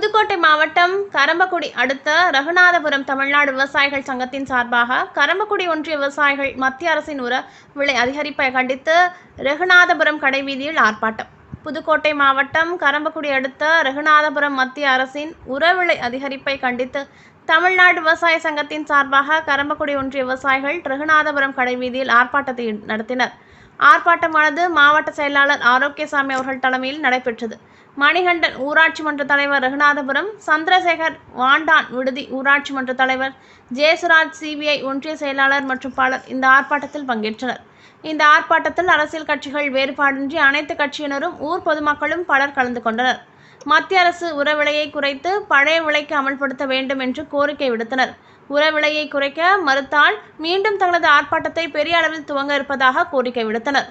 புதுக்கோட்டை மாவட்டம் கரம்பக்குடி அடுத்த ரகுநாதபுரம் தமிழ்நாடு விவசாயிகள் சங்கத்தின் சார்பாக கரம்பக்குடி ஒன்றிய விவசாயிகள் மத்திய அரசின் உர விலை அதிகரிப்பை கண்டித்து ரகுநாதபுரம் கடைவீதியில் ஆர்ப்பாட்டம். புதுக்கோட்டை மாவட்டம் கரம்பக்குடி அடுத்த ரகுநாதபுரம் மத்திய அரசின் உர விலை அதிகரிப்பை கண்டித்து தமிழ்நாடு விவசாய சங்கத்தின் சார்பாக கரம்பக்குடி ஒன்றிய விவசாயிகள் ரகுநாதபுரம் கடைவீதியில் ஆர்ப்பாட்டத்தை நடத்தினர். ஆர்ப்பாட்டமானது மாவட்ட செயலாளர் ஆரோக்கியசாமி அவர்கள் தலைமையில் நடைபெற்றது. மணிகண்டன் ஊராட்சி மன்ற தலைவர் ரகுநாதபுரம் சந்திரசேகர் வாண்டான் விடுதி ஊராட்சி மன்ற தலைவர் ஜேசுராஜ் சிபிஐ ஒன்றிய செயலாளர் மற்றும் பலர் இந்த ஆர்ப்பாட்டத்தில் பங்கேற்றனர். இந்த ஆர்ப்பாட்டத்தில் அரசியல் கட்சிகள் வேறுபாடின்றி அனைத்து கட்சியினரும் ஊர் பொதுமக்களும் பலர் கலந்து கொண்டனர். மத்திய அரசு உர விலையை குறைத்து பழைய விலைக்கு அமல்படுத்த வேண்டும் என்று கோரிக்கை விடுத்தனர். உர விலையை குறைக்க மறுத்தால் மீண்டும் தங்களது ஆர்ப்பாட்டத்தை பெரிய அளவில் துவங்க இருப்பதாக கோரிக்கை விடுத்தனர்.